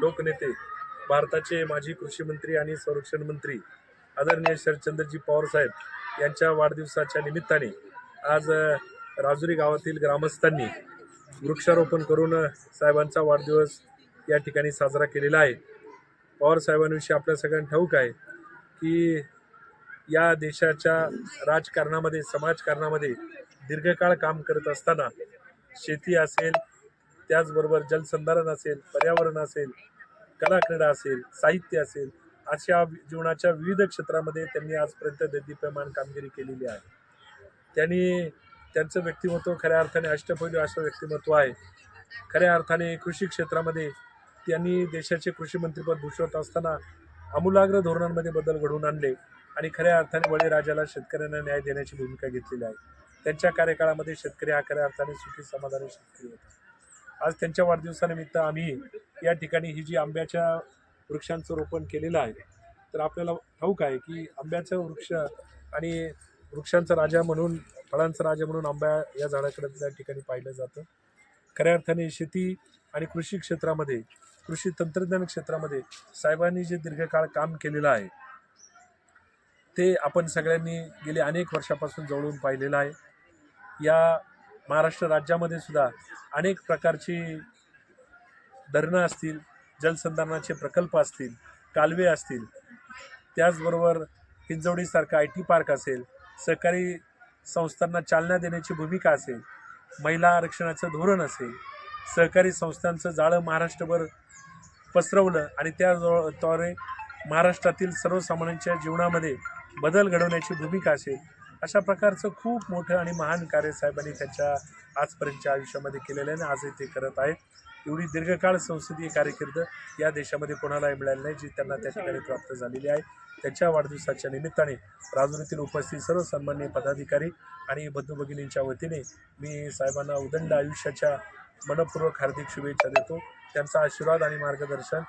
लोकनेते भारताचे माजी कृषी मंत्री आणि संरक्षण मंत्री आदरणीय शरदचंद्रजी पवार साहेब यांच्या वाढदिवसाच्या निमित्ताने आज राजुरी गावातील ग्रामस्थांनी वृक्षारोपण करून साहेबांचा वाढदिवस या ठिकाणी साजरा केलेला आहे. पवार साहेबांविषयी आपल्या सगळ्यांना ठाऊक आहे की या देशाच्या राजकारणामध्ये समाजकारणामध्ये दीर्घकाळ काम करत असताना शेती असेल त्याचबरोबर जलसंधारण असेल पर्यावरण असेल कला क्रीडा असेल साहित्य असेल अशा जीवनाच्या विविध क्षेत्रामध्ये त्यांनी आजपर्यंत दैदिप्यमान कामगिरी केलेली आहे. त्यांनी त्यांचं व्यक्तिमत्व खऱ्या अर्थाने अष्टपैलू असं व्यक्तिमत्व आहे. खऱ्या अर्थाने कृषी क्षेत्रामध्ये त्यांनी देशाचे कृषी मंत्रीपद भूषवत असताना आमूलाग्र धोरणांमध्ये बदल घडवून आणले. आणि खऱ्या अर्थाने बळीराजाला शेतकऱ्यांना न्याय देण्याची भूमिका घेतलेली आहे. त्यांच्या कार्यकाळामध्ये शेतकरी हा खऱ्या अर्थाने सुखी समाधानी शेतकरी होता. आज त्यांच्या वाढदिवसानिमित्त आम्ही या ठिकाणी ही जी आंब्याच्या वृक्षांचं रोपण केलेलं आहे तर आपल्याला ठाऊक आहे की आंब्याचं वृक्ष आणि वृक्षांचा राजा म्हणून फळांचा राजा म्हणून आंबा या झाडाकडे त्या ठिकाणी पाहिलं जातं. खऱ्या अर्थाने शेती आणि कृषी क्षेत्रामध्ये कृषी तंत्रज्ञान क्षेत्रामध्ये साहेबांनी जे दीर्घकाळ काम केलेलं आहे ते आपण सगळ्यांनी गेले अनेक वर्षापासून जवळून पाहिलेलं आहे. या महाराष्ट्र राज्यामध्ये सुद्धा अनेक प्रकारची धरणं असतील जलसंधारणाचे प्रकल्प असतील कालवे असतील त्याचबरोबर हिंजवडीसारखा आय टी पार्क असेल सहकारी संस्थांना चालना देण्याची भूमिका असेल महिला आरक्षणाचं धोरण असेल सहकारी संस्थांचं जाळं महाराष्ट्रभर पसरवलं आणि त्याद्वारे महाराष्ट्रातील सर्वसामान्यांच्या जीवनामध्ये बदल घडवण्याची भूमिका असेल अशा प्रकारचं खूप मोठं आणि महान कार्य साहेबांनी त्यांच्या आजपर्यंतच्या आयुष्यामध्ये केलेलं आहे आणि आजही ते करत आहेत. एवढी दीर्घकाळ संसदीय कारकीर्द या देशामध्ये कोणालाही मिळाली नाही जी त्यांना त्या ठिकाणी प्राप्त झालेली आहे. त्यांच्या वाढदिवसाच्या निमित्ताने राजधानीतील उपस्थित सर्व सन्मान्य पदाधिकारी आणि बंधू भगिनींच्या वतीने मी साहेबांना उदंड आयुष्याच्या मनपूर्वक हार्दिक शुभेच्छा देतो. त्यांचा आशीर्वाद आणि मार्गदर्शन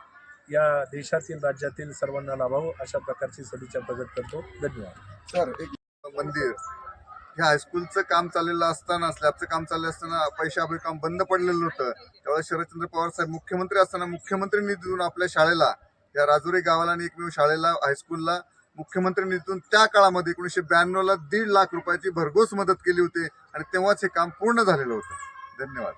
या देशातील राज्यातील सर्वांना लाभावं अशा प्रकारची सदिच्छा प्रकट करतो. धन्यवाद. सर एक मंदिर. हे हायस्कूलचं काम चाललेलं असताना स्लॅबचं काम चाललं असताना पैशाअभावी काम बंद पडलेलं होतं. त्यावेळेस शरदचंद्र पवार साहेब मुख्यमंत्री असताना मुख्यमंत्री निधीतून आपल्या शाळेला या राजुरी गावाला आणि एकमेव शाळेला हायस्कूलला मुख्यमंत्री निधीतून त्या काळामध्ये एकोणीसशे ब्याण्णवला दीड लाख रुपयाची भरघोस मदत केली होती आणि तेव्हाच हे काम पूर्ण झालेलं होतं. धन्यवाद.